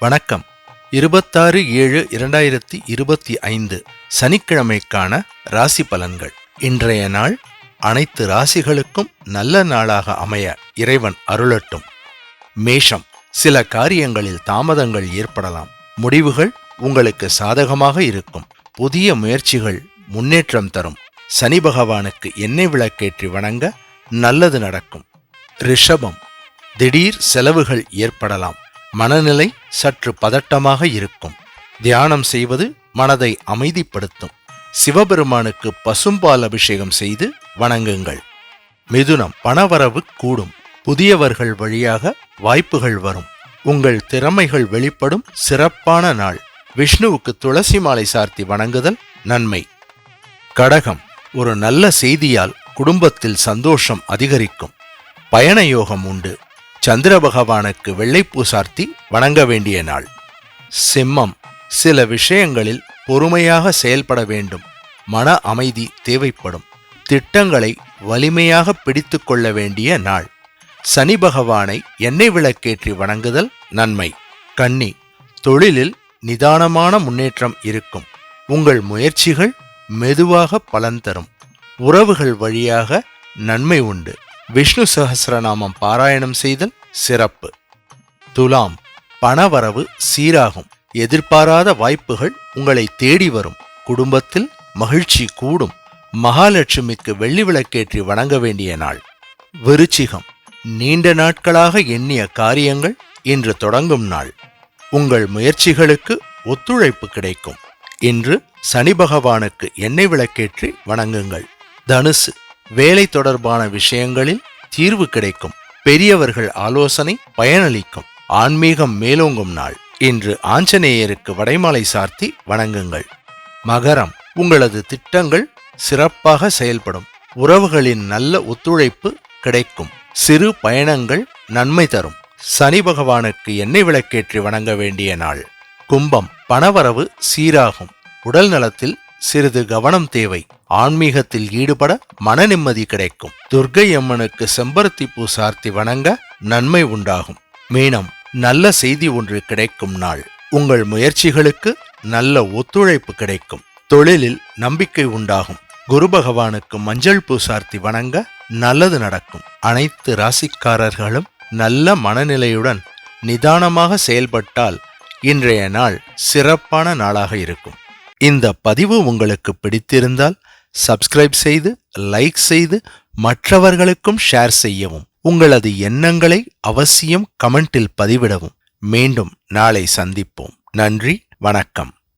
வணக்கம். இருபத்தாறு ஏழு இரண்டாயிரத்தி இருபத்தி ஐந்து சனிக்கிழமைக்கான ராசி பலன்கள். இன்றைய நாள் அனைத்து ராசிகளுக்கும் நல்ல நாளாக அமைய இறைவன் அருளட்டும். மேஷம் சில காரியங்களில் தாமதங்கள் ஏற்படலாம். முடிவுகள் உங்களுக்கு சாதகமாக இருக்கும். புதிய முயற்சிகள் முன்னேற்றம் தரும். சனி பகவானுக்கு எண்ணெய் விளக்கேற்றி வணங்க நல்லது நடக்கும். ரிஷபம் திடீர் செலவுகள் ஏற்படலாம். மனநிலை சற்று பதட்டமாக இருக்கும். தியானம் செய்வது மனதை அமைதிப்படுத்தும். சிவபெருமானுக்கு பசும்பால் அபிஷேகம் செய்து வணங்குங்கள். மிதுனம் பணவரவு கூடும். புதியவர்கள் வழியாக வாய்ப்புகள் வரும். உங்கள் திறமைகள் வெளிப்படும் சிறப்பான நாள். விஷ்ணுவுக்கு துளசி மாலை சார்த்தி வணங்குதல் நன்மை. கடகம் ஒரு நல்ல செய்தியால் குடும்பத்தில் சந்தோஷம் அதிகரிக்கும். பயண யோகம் உண்டு. சந்திர பகவானுக்கு வெள்ளைப்பூ சார்த்தி வணங்க வேண்டிய நாள். சிம்மம் சில விஷயங்களில் பொறுமையாக செயல்பட வேண்டும். மன அமைதி தேவைப்படும். திட்டங்களை வலிமையாக பிடித்து கொள்ள வேண்டிய நாள். சனி பகவானை எண்ணெய் விளக்கேற்றி வணங்குதல் நன்மை. கன்னி தொழிலில் நிதானமான முன்னேற்றம் இருக்கும். உங்கள் முயற்சிகள் மெதுவாக பலன் தரும். உறவுகள் வழியாக நன்மை உண்டு. விஷ்ணு சகசிரநாமம் பாராயணம் செய்தல் சிறப்பு. துலாம் பணவரவு சீராகும். எதிர்பாராத வாய்ப்புகள் உங்களை தேடி வரும். குடும்பத்தில் மகிழ்ச்சி கூடும். மகாலட்சுமிக்கு வெள்ளி விளக்கேற்றி வணங்க வேண்டிய நாள். விருச்சிகம் நீண்ட நாட்களாக எண்ணிய காரியங்கள் இன்று தொடங்கும் நாள். உங்கள் முயற்சிகளுக்கு ஒத்துழைப்பு கிடைக்கும். இன்று சனி பகவானுக்கு எண்ணெய் விளக்கேற்றி வணங்குங்கள். தனுசு வேலை தொடர்பான விஷயங்களில் தீர்வு கிடைக்கும். பெரியவர்கள் ஆலோசனை பயனளிக்கும். ஆன்மீகம் மேலோங்கும் நாள். இன்று ஆஞ்சநேயருக்கு வடைமாலை சார்த்தி வணங்குங்கள். மகரம். உங்களது திட்டங்கள் சிறப்பாக செயல்படும். உறவுகளின் நல்ல ஒத்துழைப்பு கிடைக்கும். சிறு பயணங்கள் நன்மை தரும். சனி பகவானுக்கு எண்ணெய் விளக்கேற்றி வணங்க வேண்டிய நாள். கும்பம். பணவரவு சீராகும். உடல் நலத்தில் சிறிது கவனம் தேவை. ஆன்மீகத்தில் ஈடுபட மன நிம்மதி கிடைக்கும். துர்க்கை அம்மனுக்கு செம்பருத்தி பூ சார்த்தி வணங்க நன்மை உண்டாகும். மீனம் நல்ல செய்தி ஒன்று கிடைக்கும் நாள். உங்கள் முயற்சிகளுக்கு நல்ல ஒத்துழைப்பு கிடைக்கும். தொழிலில் நம்பிக்கை உண்டாகும். குரு பகவானுக்கு மஞ்சள் பூ சார்த்தி வணங்க நல்லது நடக்கும். அனைத்து ராசிக்காரர்களும் நல்ல மனநிலையுடன் நிதானமாக செயல்பட்டால் இன்றைய நாள் சிறப்பான நாளாக இருக்கும். இந்த பதிவு உங்களுக்கு பிடித்திருந்தால் சப்ஸ்கிரைப் செய்து லைக் செய்து மற்றவர்களுக்கும் ஷேர் செய்யவும். உங்களது எண்ணங்களை அவசியம் கமெண்டில் பதிவிடவும். மீண்டும் நாளை சந்திப்போம். நன்றி வணக்கம்.